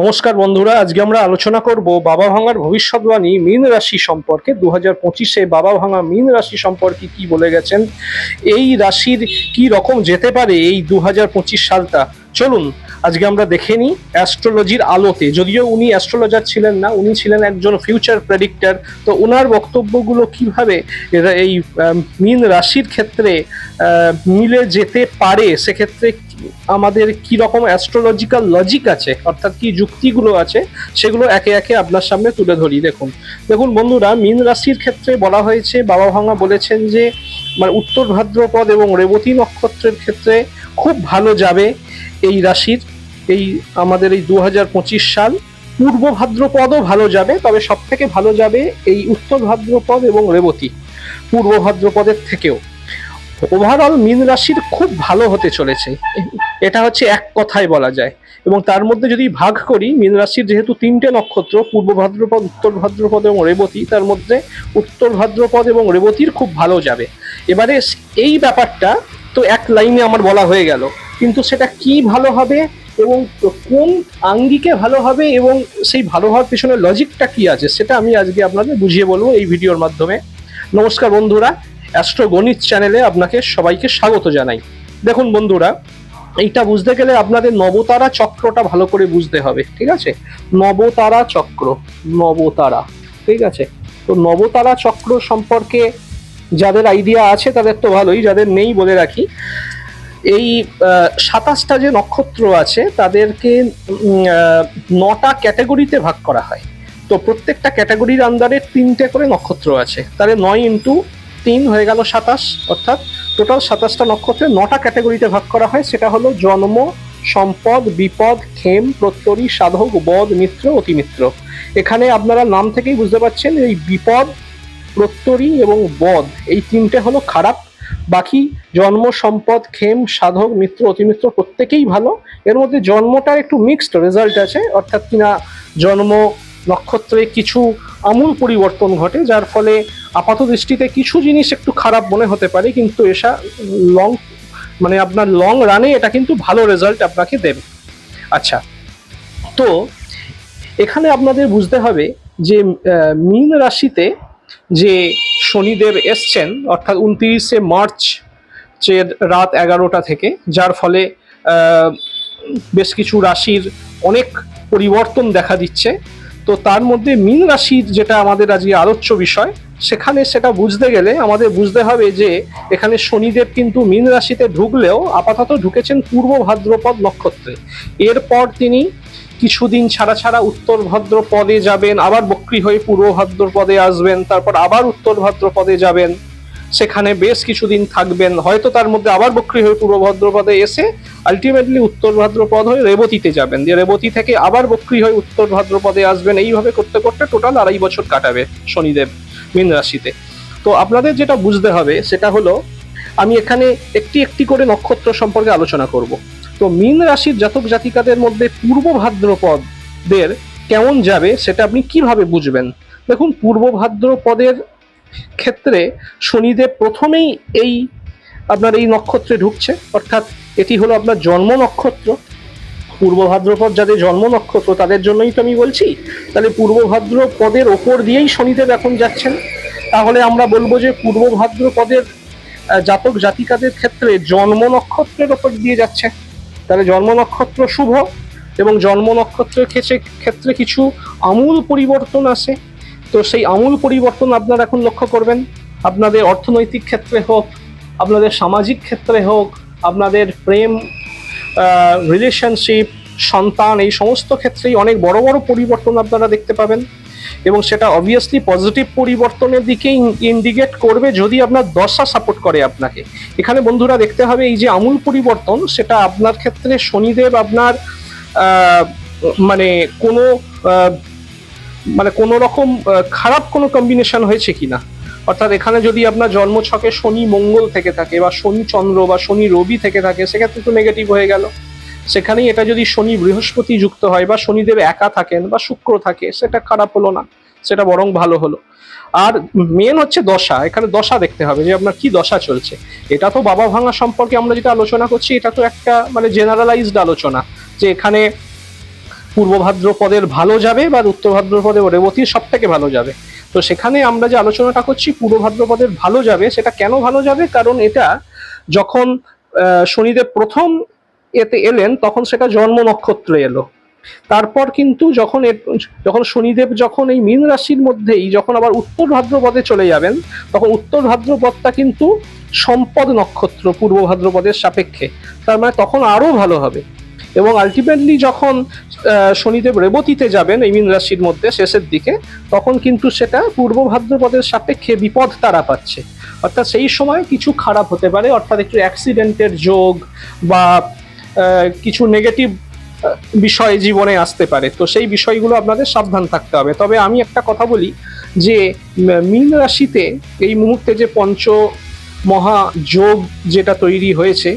নমস্কার বন্ধুরা, আজকে আমরা আলোচনা করব বাবা ভাঙার ভবিষ্যৎবাণী মীন রাশি সম্পর্কে। দু হাজার পঁচিশে বাবা ভাঙা মীন রাশি সম্পর্কে কি বলে গেছেন? এই রাশির কি রকম যেতে পারে এই দু হাজার পঁচিশ সালটা? চলুন, আজকে আমরা দেখে নিই অ্যাস্ট্রোলজির আলোতে। যদিও উনি অ্যাস্ট্রোলজার ছিলেন না, উনি ছিলেন একজন ফিউচার প্রেডিক্টর তো ওনার বক্তব্যগুলো কীভাবে এই মীন রাশির ক্ষেত্রে মিলে যেতে পারে, সেক্ষেত্রে আমাদের কি রকম অ্যাস্ট্রোলজিক্যাল লজিক আছে, অর্থাৎ কি যুক্তিগুলো আছে, সেগুলো একে একে আপনার সামনে তুলে ধরি। দেখুন দেখুন বন্ধুরা, মীন রাশির ক্ষেত্রে বলা হয়েছে, বাবা ভাঙা বলেছেন যে মানে উত্তর ভাদ্রপদ এবং রেবতী নক্ষত্রের ক্ষেত্রে খুব ভালো যাবে এই রাশির, এই আমাদের এই দু হাজার পঁচিশ সাল। পূর্ব ভাদ্রপদও ভালো যাবে, তবে সব থেকে ভালো যাবে এই উত্তর ভাদ্রপদ এবং রেবতী, পূর্ব ভাদ্রপদের থেকেও। ওভারঅল মীন রাশির খুব ভালো হতে চলেছে। এটা হচ্ছে এক কথায় বলা যায়। এবং তার মধ্যে যদি ভাগ করি, মীন রাশির যেহেতু তিনটে নক্ষত্র, পূর্ব ভাদ্রপদ, উত্তর ভাদ্রপদ এবং রেবতী, তার মধ্যে উত্তর ভাদ্রপদ এবং রেবতীর খুব ভালো যাবে। এবারে এই ব্যাপারটা তো এক লাইনে আমার বলা হয়ে গেল। কিন্তু সেটা কি ভালো হবে এবং কোন আঙ্গিকে ভালো হবে এবং সেই ভালো হওয়ার পেছনে লজিকটা কি আছে, সেটা আমি আজকে আপনাদের বুঝিয়ে বলব এই ভিডিওর মাধ্যমে। নমস্কার বন্ধুরা অ্যাস্ট্রো গণিত চ্যানেলে আপনাকে সবাইকে স্বাগত জানাই। দেখুন বন্ধুরা, এইটা বুঝতে গেলে আপনাদের নবতারা চক্রটা ভালো করে বুঝতে হবে, ঠিক আছে? নবতারা চক্র, নবতারা, ঠিক আছে? তো নবতারা চক্র সম্পর্কে যাদের আইডিয়া আছে, তাদের তো ভালোই, যাদের নেই বলে রাখি। এই সাতাশটা যে নক্ষত্র আছে, তাদেরকে নটা ক্যাটাগরিতে ভাগ করা হয়। তো প্রত্যেকটা ক্যাটাগরির আন্ডারে তিনটে করে নক্ষত্র আছে। তাহলে নয় ইন্টু তিন হয়ে গেল সাতাশ, অর্থাৎ টোটাল সাতাশটা নক্ষত্রে নটা ক্যাটাগরিতে ভাগ করা হয়। সেটা হলো জন্ম, সম্পদ, বিপদ খেম প্রত্যরী সাধক বদ মিত্র, অতিমিত্র। এখানে আপনারা নাম থেকেই বুঝতে পারছেন এই বিপদ প্রত্যরী এবং বদ এই তিনটে হলো খারাপ। বাকি জন্ম, সম্পদ খেম সাধক, মিত্র, অতিমিত্র প্রত্যেকেই ভালো। এর মধ্যে জন্মটার একটু মিক্সড রেজাল্ট আছে, অর্থাৎ কিনা জন্ম, নক্ষত্রে কিছু আমূল পরিবর্তন ঘটে, যার ফলে আপাত দৃষ্টিতে কিছু জিনিস একটু খারাপ মনে হতে পারে, কিন্তু এসা লং মানে আপনার লং রানে এটা কিন্তু ভালো রেজাল্ট আপনাকে দেবে। আচ্ছা তো এখানে আপনাদের বুঝতে হবে যে মীন রাশিতে যে শনিদেব এসছেন, অর্থাৎ উনত্রিশে মার্চ যে রাত এগারোটা থেকে, যার ফলে বেশ কিছু রাশির অনেক পরিবর্তন দেখা দিচ্ছে। তো তার মধ্যে মীন রাশির যেটা আমাদের আজকে আলোচ্য বিষয়, সেখানে সেটা বুঝতে গেলে আমাদের বুঝতে হবে যে এখানে শনিদেব কিন্তু মীন রাশিতে ঢুকলেও আপাতত ঢুকেছেন পূর্ব ভাদ্রপদ নক্ষত্রে। এরপর তিনি কিছুদিন ছাড়া ছাড়া উত্তর ভাদ্রপদে যাবেন, আবার বক্রি হয়ে পূর্ব ভাদ্রপদে আসবেন, তারপর আবার উত্তর ভাদ্রপদে যাবেন। সেখানে বেশ কিছুদিন থাকবেন। হয়তো তার মধ্যে আবার বক্রি হয়ে পূর্ব ভাদ্রপদে এসে আলটিমেটলি উত্তর ভাদ্রপদ হয়ে রেবতীতে যাবেন। দিয়ে রেবতী থেকে আবার বক্রি হয়ে উত্তর ভাদ্রপদে আসবেন। এইভাবে করতে করতে টোটাল আড়াই বছর কাটাবে শনিদেব মীন রাশিতে। তো আপনাদের যেটা বুঝতে হবে সেটা হলো, আমি এখানে একটি একটি করে নক্ষত্র সম্পর্কে আলোচনা করব। তো মীন রাশির জাতক জাতিকাদের মধ্যে পূর্ব ভাদ্রপদের কেমন যাবে সেটা আপনি কীভাবে বুঝবেন? দেখুন, পূর্ব ভাদ্রপদের ক্ষেত্রে শনিদেব প্রথমেই এই আপনার এই নক্ষত্রে ঢুকছে। অর্থাৎ এটি হলো আপনার জন্ম নক্ষত্র। পূর্ব ভাদ্রপদ যাদের জন্ম নক্ষত্র, তাদের জন্যই তো আমি বলছি, তাহলে পূর্ব ভাদ্রপদের ওপর দিয়েই শনিদেব এখন যাচ্ছেন। তাহলে আমরা বলব যে পূর্ব ভাদ্রপদের জাতক জাতিকাদের ক্ষেত্রে জন্ম নক্ষত্রের ওপর দিয়ে যাচ্ছে। তাহলে জন্ম নক্ষত্র শুভ এবং জন্ম নক্ষত্রের ক্ষেত্রে ক্ষেত্রে কিছু আমূল পরিবর্তন আসে। তো সেই আমূল পরিবর্তন আপনারা এখন লক্ষ্য করবেন। আপনাদের অর্থনৈতিক ক্ষেত্রে হোক, আপনাদের সামাজিক ক্ষেত্রে হোক, আপনাদের প্রেম রিলেশনশিপ সন্তান, এই সমস্ত ক্ষেত্রেই অনেক বড় বড় পরিবর্তন আপনারা দেখতে পাবেন। এবং সেটা অবভিয়াসলি পজিটিভ পরিবর্তনের দিকে ইন্ডিকেট করবে যদি আপনার দশা সাপোর্ট করে আপনাকে। এখানে বন্ধুরা দেখতে হবে এই যে আমূল পরিবর্তন, সেটা আপনার ক্ষেত্রে শনিদেব আপনার মানে কোনো মানে কোনো রকম খারাপ কোনো কম্বিনেশন হয়েছে কিনা? অর্থাৎ এখানে যদি আপনার জন্মছকে শনি মঙ্গল থেকে থাকে বা শনি চন্দ্র বা শনি রবি থেকে থাকে, সেক্ষেত্রে তো নেগেটিভ হয়ে গেল। সেখানেই এটা যদি শনি বৃহস্পতি যুক্ত হয় বা শনিদেব একা থাকেন বা শুক্র থাকে, সেটা খারাপ হলো না, সেটা বরং ভালো হলো। আর মেন হচ্ছে দশা, এখানে দশা দেখতে হবে যে আপনার কি দশা চলছে। এটা তো বাবা ভাঙা সম্পর্কে আমরা যেটা আলোচনা করছি, এটা তো একটা মানে জেনারেলাইজড আলোচনা যে এখানে পূর্ব ভাদ্রপদের ভালো যাবে বা উত্তর ভাদ্রপদে রেবতীর সব থেকে ভালো যাবে। তো সেখানে আমরা যে আলোচনাটা করছি, পূর্ব ভাদ্রপদের ভালো যাবে, সেটা কেন ভালো যাবে? কারণ এটা যখন শনিদেব প্রথম এতে এলেন, তখন সেটা জন্ম নক্ষত্রে এলো। তারপর কিন্তু যখন যখন শনিদেব যখন এই মীন রাশির মধ্যেই যখন আবার উত্তর ভাদ্রপদে চলে যাবেন, তখন উত্তর ভাদ্রপদটা কিন্তু সম্পদ নক্ষত্র পূর্ব ভাদ্রপদের সাপেক্ষে। তার মানে তখন আরও ভালো হবে। এবং আলটিমেটলি যখন শনিদেব রেবতীতে যাবেন এই মীন রাশির মধ্যে শেষের দিকে, তখন কিন্তু সেটা পূর্ব ভাদ্রপদের সাপেক্ষে বিপদ তারা পাচ্ছে। অর্থাৎ সেই সময় কিছু খারাপ হতে পারে, অর্থাৎ একটু অ্যাক্সিডেন্টের যোগ বা কিছু নেগেটিভ বিষয় জীবনে আসতে পারে। তো সেই বিষয়গুলো আপনাদের সাবধান থাকতে হবে। তবে আমি একটা কথা বলি যে মীন রাশিতে এই মুহূর্তে যে পঞ্চ মহা যোগ যেটা তৈরি হয়েছে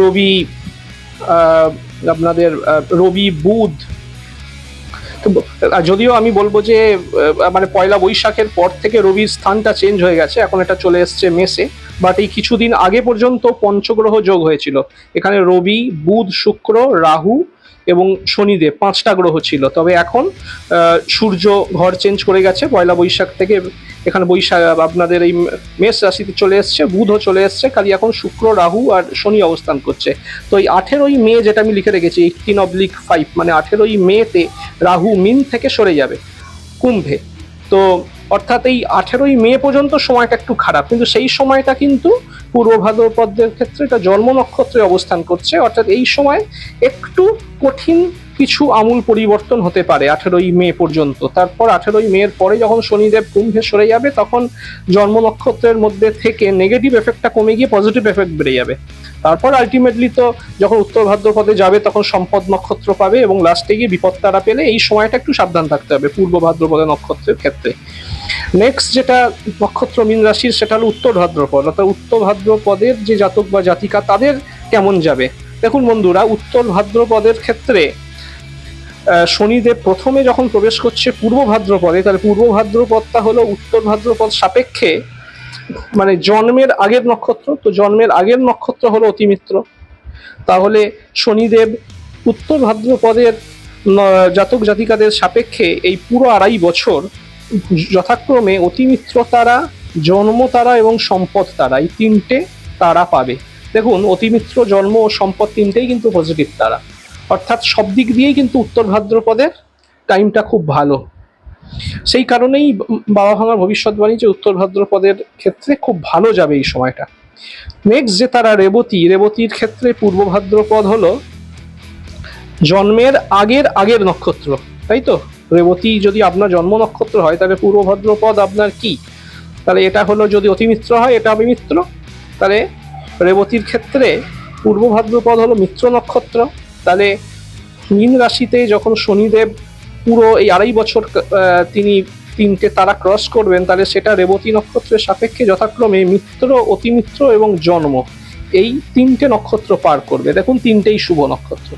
রবি আপনাদের রবি বুধ। যদিও আমি বলব যে মানে পয়লা বৈশাখের পর থেকে রবির স্থানটা চেঞ্জ হয়ে গেছে, এখন এটা চলে এসছে মেসে। বাট এই কিছুদিন আগে পর্যন্ত পঞ্চগ্রহ যোগ হয়েছিল। এখানে রবি, বুধ, শুক্র, রাহু এবং শনিদেব পাঁচটা গ্রহ ছিল। তবে এখন সূর্য ঘর চেঞ্জ করে গেছে, পয়লা বৈশাখ থেকে এখানে বৈশাখ আপনাদের এই মেষ রাশিতে চলে এসছে, বুধও চলে এসছে, খালি এখন শুক্র, রাহু আর শনি অবস্থান করছে। তো এই আঠেরোই মে যেটা আমি লিখে রেখেছি এইটিন অবলিক ফাইভ মানে আঠেরোই মেতে রাহু মিন থেকে সরে যাবে, কুম্ভে। তো অর্থাৎ এই আঠেরোই মে পর্যন্ত সময়টা একটু খারাপ, কিন্তু সেই সময়টা কিন্তু পূর্ব ভাদ্রপদের ক্ষেত্রে এটা জন্ম নক্ষত্রে অবস্থান করছে। অর্থাৎ এই সময় একটু কঠিন কিছু আমূল পরিবর্তন হতে পারে আঠেরোই মে পর্যন্ত। তারপর আঠেরোই মের পরে যখন শনিদেব কুম্ভে সরে যাবে, তখন জন্ম নক্ষত্রের মধ্যে থেকে নেগেটিভ এফেক্টটা কমে গিয়ে পজিটিভ এফেক্ট বেড়ে যাবে। তারপর আলটিমেটলি তো যখন উত্তর ভাদ্রপদে যাবে, তখন সম্পদ নক্ষত্র পাবে এবং লাস্টে গিয়ে বিপদ তারা পেলে এই সময়টা একটু সাবধান থাকতে হবে পূর্ব ভাদ্রপদে নক্ষত্রের ক্ষেত্রে। নেক্সট যেটা নক্ষত্র মীন রাশির, সেটা হলো উত্তর ভাদ্রপদ। অর্থাৎ উত্তর ভাদ্রপদের যে জাতক বা জাতিকা, তাদের কেমন যাবে? দেখুন বন্ধুরা, উত্তর ভাদ্রপদের ক্ষেত্রে শনিদেব প্রথমে যখন প্রবেশ করছে পূর্ব ভাদ্রপদে, তাহলে পূর্ব ভাদ্রপদটা হলো উত্তর ভাদ্রপদ সাপেক্ষে মানে জন্মের আগের নক্ষত্র, তো জন্মের আগের নক্ষত্র হলো অতিমিত্র। তাহলে শনিদেব উত্তর ভাদ্রপদের জাতক জাতিকাদের সাপেক্ষে এই পুরো আড়াই বছর যথাক্রমে অতিমিত্র তারা, জন্ম তারা এবং সম্পদ তারা, এই তিনটে তারা পাবে। দেখুন, অতিমিত্র, জন্ম ও সম্পদ তিনটেই কিন্তু পজিটিভ তারা। অর্থাৎ সব দিক দিয়েই কিন্তু উত্তর ভাদ্রপদের টাইমটা খুব ভালো। সেই কারণেই বাবা ভাঙার ভবিষ্যৎবাণী যে উত্তর ভাদ্রপদের ক্ষেত্রে খুব ভালো যাবে এই সময়টা। নেক্সট যে তারা রেবতী, রেবতীর ক্ষেত্রে পূর্ব ভাদ্রপদ হলো জন্মের আগের আগের নক্ষত্র, তাই তো? রেবতী যদি আপনার জন্ম নক্ষত্র হয়, তাহলে পূর্ব ভাদ্রপদ আপনার কি? তাহলে এটা হলো যদি অতিমিত্র হয়, এটা হবে মিত্র। তাহলে রেবতীর ক্ষেত্রে পূর্ব ভাদ্রপদ হলো মিত্র নক্ষত্র। তাহলে মীন রাশিতে যখন শনিদেব পুরো এই আড়াই বছর তিনি তিনটে তারা ক্রস করবেন, তাহলে সেটা রেবতী নক্ষত্রের সাপেক্ষে যথাক্রমে মিত্র, অতিমিত্র এবং জন্ম। এই তিনটে নক্ষত্র পার করবে। দেখুন, তিনটেই শুভ নক্ষত্র।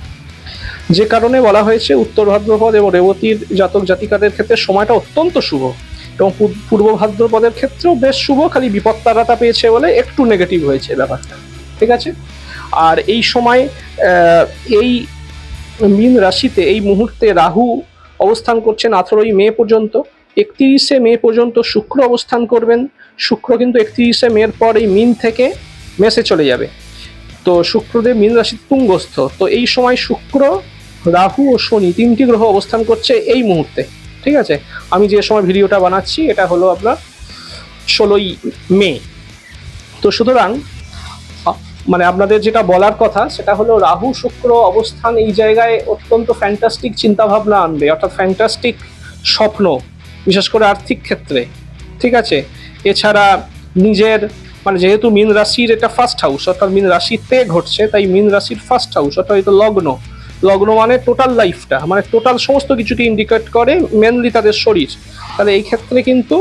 যে কারণে বলা হয়েছে, উত্তর ভাদ্রপদ এবং রেবতীর জাতক জাতিকাদের ক্ষেত্রে সময়টা অত্যন্ত শুভ এবং পূর্ব ভাদ্রপদের ক্ষেত্রেও বেশ শুভ, খালি বিপদ তারাটা পেয়েছে বলে একটু নেগেটিভ হয়েছে ব্যাপারটা। ঠিক আছে? আর এই সময় এই মীন রাশিতে, এই মুহূর্তে রাহু অবস্থান করছেন আঠেরোই মে পর্যন্ত। একত্রিশে মে পর্যন্ত শুক্র অবস্থান করবেন। শুক্র কিন্তু একত্রিশে মের পর এই মিন থেকে মেসে চলে যাবে। তো শুক্রদেব মীন রাশিতে তুঙ্গস্থ। তো এই সময় শুক্র, রাহু ও শনি তিনটি গ্রহ অবস্থান করছে এই মুহূর্তে। ঠিক আছে? আমি যে সময় ভিডিওটা বানাচ্ছি, এটা হলো আপনার ষোলোই মে। তো সুতরাং মানে আপনাদের যেটা বলার কথা, সেটা হলো রাহু, শুক্র অবস্থান এই জায়গায় অত্যন্ত ফ্যান্টাস্টিক চিন্তাভাবনা আনবে, অর্থাৎ ফ্যান্টাস্টিক স্বপ্ন, বিশেষ করে আর্থিক ক্ষেত্রে, ঠিক আছে? এছাড়া নিজের মানে যেহেতু মীন রাশির এটা ফার্স্ট হাউস অর্থাৎ মীন রাশিতে ঘটছে, তাই মীন রাশির ফার্স্ট হাউস অর্থাৎ এটা লগ্ন। লগ্ন মানে টোটাল লাইফটা মানে টোটাল সমস্ত কিছুকে ইন্ডিকেট করে মেনলি তাদের শরীর। তাহলে এই ক্ষেত্রে কিন্তু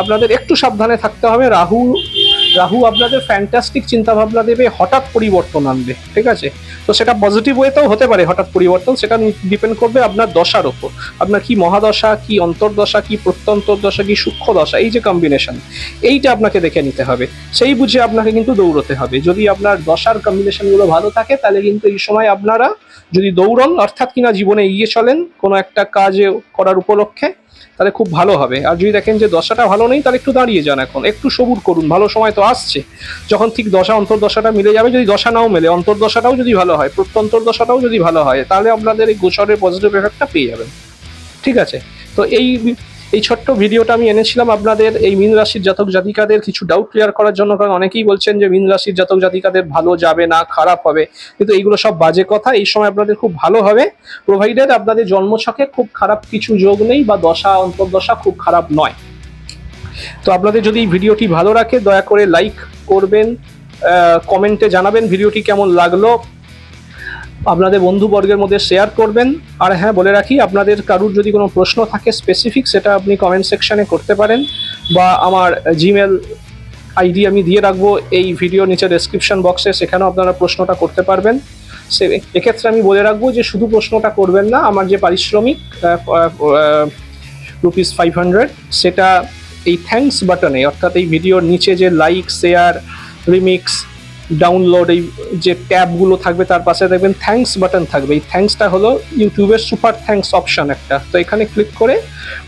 আপনাদের একটু সাবধানে থাকতে হবে, রাহু রাহু আপনাদের ফ্যান্টাস্টিক চিন্তা ভাবনা দেবে, হঠাৎ পরিবর্তন আনবে, ঠিক আছে? তো সেটা পজিটিভ ওয়েতেও হতে পারে, হঠাৎ পরিবর্তন, সেটা ডিপেন্ড করবে আপনার দশার ওপর। আপনার কি মহাদশা, কি অন্তর্দশা, কি প্রত্যন্তর দশা কি সূক্ষ্ম দশা এই যে কম্বিনেশন এইটা আপনাকে দেখে নিতে হবে। সেই বুঝে আপনাকে কিন্তু দৌড়তে হবে। যদি আপনার দশার কম্বিনেশনগুলো ভালো থাকে, তাহলে কিন্তু এই সময় আপনারা যদি দৌড়ন, অর্থাৎ কিনা জীবনে এগিয়ে চলেন, কোনো একটা কাজে করার উপলক্ষে তাহলে খুব ভালো হবে। আর যদি দেখেন যে দশাটা ভালো নেই, তাহলে একটু দাঁড়িয়ে যান এখন। একটু সবুর করুন, ভালো সময় তো আসছে। যখন ঠিক দশা, অন্তর্দশাটা মিলে যাবে, যদি দশা নাও মেলে, অন্তর্দশাটাও যদি ভালো হয়, প্রত্যন্তর্দশাটাও যদি ভালো হয়, তাহলে আপনাদের এই গোচরের পজিটিভ এফেক্টটা পেয়ে যাবেন। ঠিক আছে? তো এই এই ছোট্ট ভিডিওটা আমি এনেছিলাম আপনাদের এই মিন রাশির জাতক জাতিকাদের কিছু ডাউট ক্লিয়ার করার জন্য, কারণ অনেকেই বলছেন যে মিন রাশির জাতক জাতিকাদের ভালো যাবে না, খারাপ হবে। কিন্তু এইগুলো সব বাজে কথা, এই সময় আপনাদের খুব ভালো হবে। প্রোভাইডেড আপনাদের জন্মছকে খুব খারাপ কিছু যোগ নেই বা দশা, অন্তর্দশা খুব খারাপ নয়। তো আপনাদের যদি এই ভিডিওটি ভালো রাখে, দয়া করে লাইক করবেন কমেন্টে জানাবেন ভিডিওটি কেমন লাগল। আপনাদের বন্ধুবর্গের মধ্যে শেয়ার করবেন। আর হ্যাঁ বলে রাখি, আপনাদের কারুর যদি কোনো প্রশ্ন থাকে স্পেসিফিক সেটা আপনি কমেন্ট সেকশানে করতে পারেন বা আমার জিমেল আইডি আমি দিয়ে রাখব এই ভিডিও নিচে ডেসক্রিপশন বক্সে সেখানেও আপনারা প্রশ্নটা করতে পারবেন। সে, এক্ষেত্রে আমি বলে রাখব যে শুধু প্রশ্নটা করবেন না, আমার যে পারিশ্রমিক রুপিস ফাইভ হান্ড্রেড সেটা এই থ্যাঙ্কস বাটনে অর্থাৎ এই ভিডিওর নিচে যে লাইক শেয়ার রিমিক্স ডাউনলোড এই যে ট্যাবগুলো থাকবে, তার পাশে দেখবেন থ্যাঙ্কস বাটন থাকবে। এই থ্যাঙ্কসটা হলো ইউটিউবের সুপার থ্যাঙ্কস অপশন একটা। তো এখানে ক্লিক করে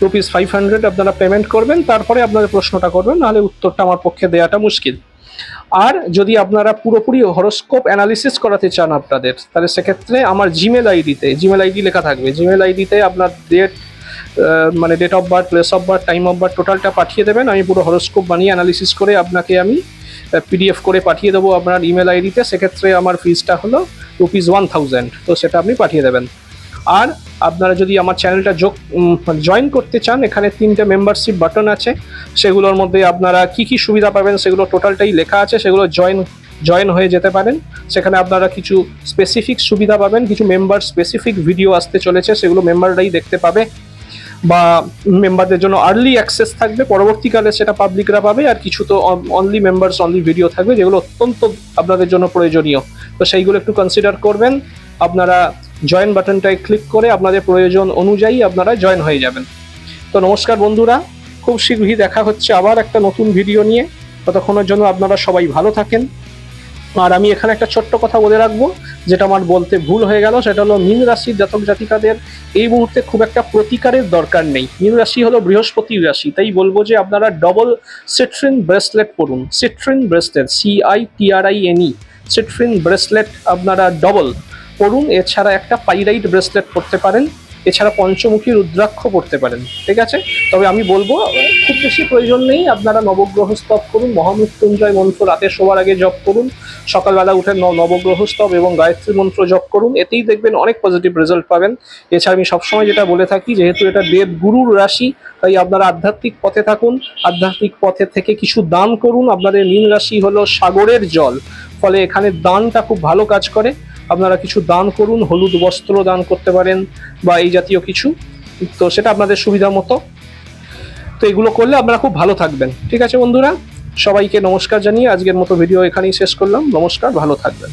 রুপিস ফাইভ হান্ড্রেড আপনারা পেমেন্ট করবেন, তারপরে আপনাদের প্রশ্নটা করবেন, নাহলে উত্তরটা আমার পক্ষে দেওয়াটা মুশকিল। আর যদি আপনারা পুরোপুরি হরোস্কোপ অ্যানালিসিস করাতে চান আপনাদের, তাহলে সেক্ষেত্রে আমার জিমেল আইডিতে জিমেল আইডি লেখা থাকবে। জিমেল আইডিতে আপনার ডেট মানে date of birth place of birth time of birth টোটালটা পাঠিয়ে দেবেন। আমি পুরো হরোস্কোপ বানিয়ে অ্যানালিসিস করে আপনাকে আমি পিডিএফ করে পাঠিয়ে দেবো আপনার ইমেল আইডিতে সেক্ষেত্রে আমার ফিজটা হলো রুপিস ওয়ান তো সেটা আপনি পাঠিয়ে দেবেন। আর আপনারা যদি আমার চ্যানেলটা যোগ জয়েন করতে চান, এখানে তিনটে মেম্বারশিপ বাটন আছে। সেগুলোর মধ্যে আপনারা কি কি সুবিধা পাবেন, সেগুলো টোটালটাই লেখা আছে। সেগুলো জয়েন জয়েন হয়ে যেতে পারেন। সেখানে আপনারা কিছু স্পেসিফিক সুবিধা পাবেন। কিছু মেম্বার স্পেসিফিক ভিডিও আসতে চলেছে। সেগুলো মেম্বাররাই দেখতে পাবে। বা মেম্বারদের জন্য আর্লি অ্যাক্সেস থাকবে। পরবর্তীকালে সেটা পাবলিকরা পাবে আর কিছু তো অনলি মেম্বার্স অনলি ভিডিও থাকবে যেগুলো অত্যন্ত আপনাদের জন্য প্রয়োজনীয়। তো সেইগুলো একটু কনসিডার করবেন। আপনারা জয়েন বাটনটায় ক্লিক করে আপনাদের প্রয়োজন অনুযায়ী আপনারা জয়েন হয়ে যাবেন। তো নমস্কার বন্ধুরা, খুব শীঘ্রই দেখা হচ্ছে আবার একটা নতুন ভিডিও নিয়ে। ততক্ষণের জন্য আপনারা সবাই ভালো থাকেন। আর আমি এখানে একটা ছোট্ট কথা বলে রাখব, যেটা আমার বলতে ভুল হয়ে গেল, সেটা হলো মীন রাশির জাতক জাতিকাদের এই মুহূর্তে খুব একটা প্রতিকারের দরকার নেই। মীন রাশি হলো বৃহস্পতির রাশি, তাই বলব যে আপনারা ডবল সিট্রিন ব্রেসলেট পরুন citrine bracelet C I T R I N E citrine bracelet আপনারা ডবল পরুন এছাড়া একটা পাইরাইট ব্রেসলেট পরতে পারেন। এছাড়া পঞ্চমুখী রুদ্রাক্ষ পড়তে পারেন, ঠিক আছে? তবে আমি বলব, খুব বেশি প্রয়োজন নেই, আপনারা নবগ্রহ স্তব করুন, মহামৃত্যুঞ্জয় মন্ত্র রাতে শোয়ার আগে জপ করুন, সকালবেলা উঠে নবগ্রহ স্তব এবং গায়ত্রী মন্ত্র জপ করুন, এতেই দেখবেন অনেক পজিটিভ রেজাল্ট পাবেন। এছাড়া আমি সবসময় যেটা বলে থাকি, যেহেতু এটা দেব গুরুর রাশি, তাই আপনারা আধ্যাত্মিক পথে থাকুন, আধ্যাত্মিক পথে থেকে কিছু দান করুন, আপনাদের মীন রাশি হলো সাগরের জল, ফলে এখানে দানটা খুব ভালো কাজ করে। আপনারা কিছু দান করুন, হলুদ বস্ত্র দান করতে পারেন বা এই জাতীয় কিছু। তো সেটা আপনাদের সুবিধা মতো। তো এগুলো করলে আপনারা খুব ভালো থাকবেন। ঠিক আছে বন্ধুরা? সবাইকে নমস্কার জানিয়ে আজকের মতো ভিডিও এখানেই শেষ করলাম। নমস্কার, ভালো থাকবেন।